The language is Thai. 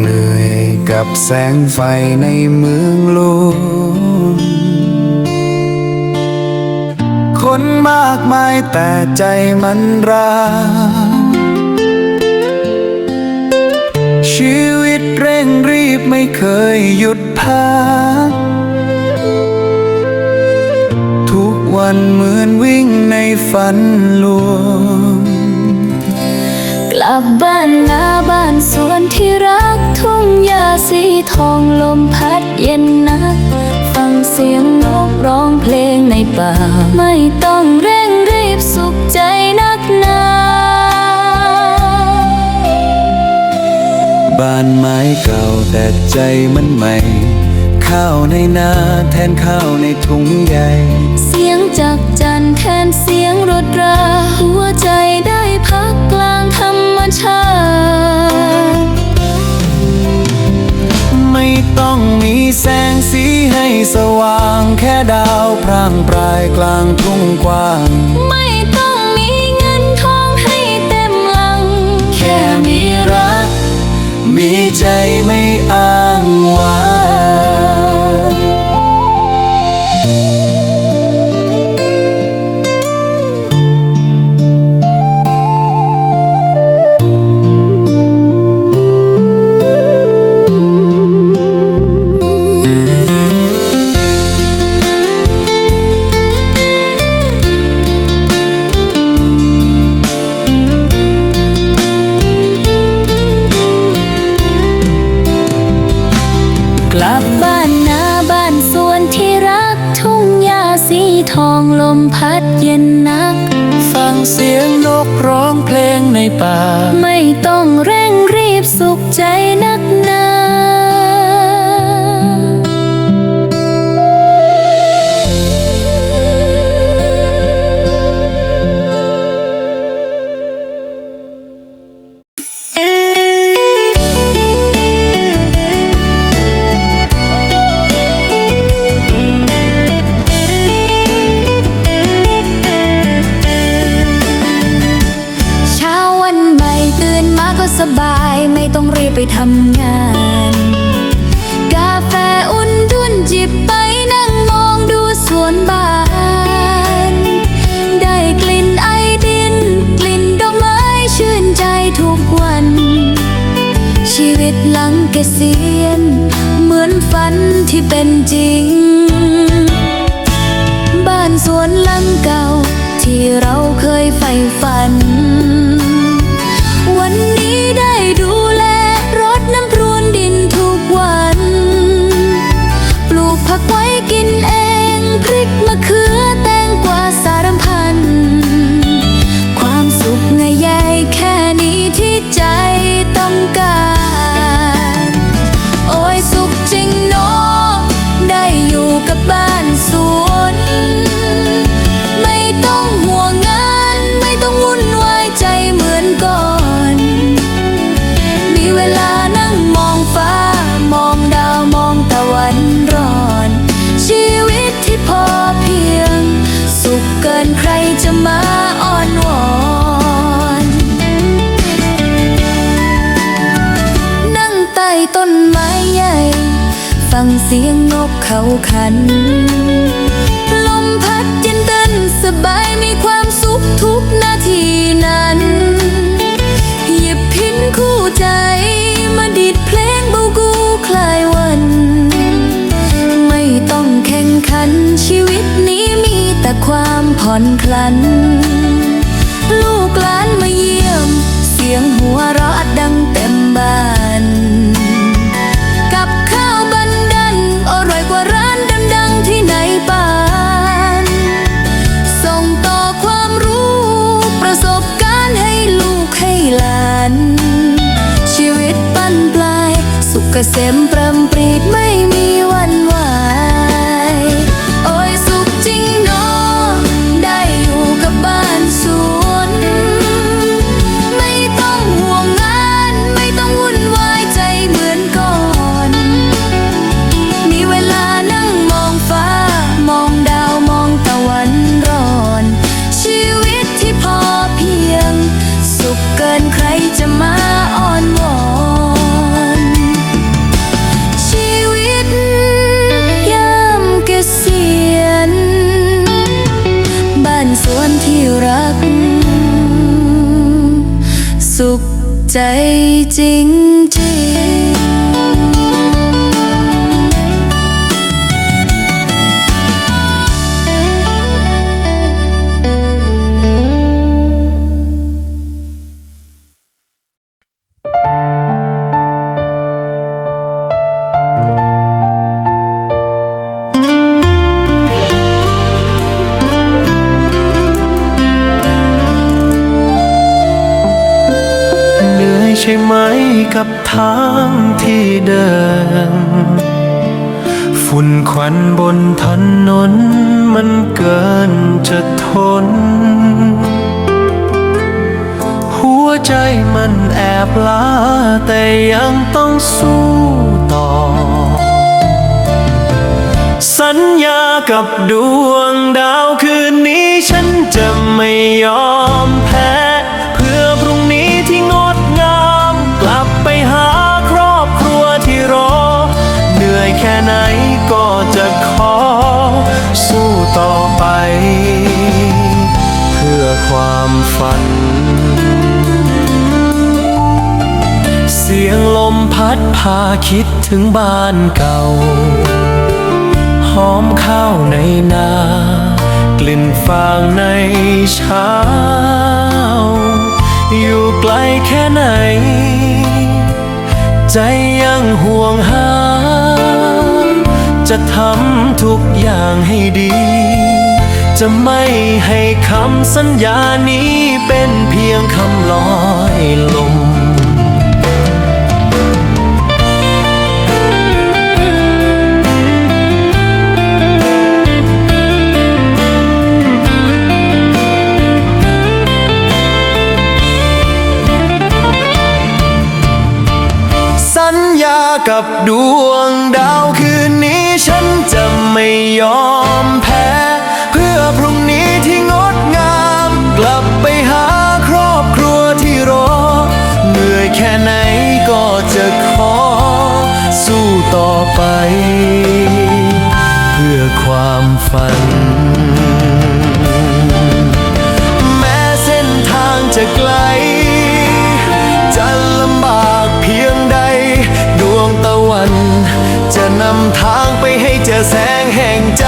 เหนื่อยกับแสงไฟในเมืองหลวงคนมากมายแต่ใจมันรักชีวิตเร่งรีบไม่เคยหยุดพัก ทุกวันเหมือนวิ่งในฝันลวง ลับบ้านนาบ้านสวนที่รักทุ่งหญ้าสีทองลมพัดเย็นนัก ฟังเสียงนกร้องเพลงในป่า ไม่ต้องเร่งรีบสุขใจนักหนาบ้านไม้เก่าแต่ใจมันใหม่ข้าวในนาแทนข้าวในถุงใหญ่ เสียงจากจันทร์แทนเสียงรถราหัวใจได้ พักกลางธรรมชาติ ไม่ต้องมีแสงสีให้สว่างแค่ดาวพร่างปลายกลางทุ่งกว้าง ไม่ต้องมีเงินทองให้เต็มลัง แค่มีรัก มีใจไม่อ้าง เพ ทำ เขาขัน ลมพัดเย็นเต้นสบายมีความสุขทุกนาทีนั้นหยิบพินคู่ใจมาดิดเพลงเบากูคลายวัน ไม่ต้องแข่งขันชีวิตนี้มีแต่ความผ่อนคลัน ลูกหลานมาเยี่ยม เสียงหัวเรา ษมปรำปรีดไม่มี สุขใจจริงจริ ช่ไหมกับทางที่เดิน ฝุ่นควันบนถนนมันเกินจะทน หัวใจมันแอบล้าแต่ยังต้องสู้ต่อ สัญญากับดวงดาวคืนนี้ฉันจะไม่ยอมแพ้ ฝัน เสียงลมพัดพาคิดถึงบ้านเก่า หอมข้าวในนา กลิ่นฟางในเช้า อยู่ไกลแค่ไหน ใจยังห่วงหา จะทำทุกอย่างให้ดี จะไม่ให้คำสัญญานี้เป็นเพียงคำลอยลม สัญญากับดวงดาวคืนนี้ฉันจะไม่ยอมแพ้ ไหนก็จะขอสู้ต่อไป เพื่อความฝัน แม้เส้นทางจะไกล จะลำบากเพียงใด ดวงตะวัน จะนำทางไปให้เจอแสงแห่งใจ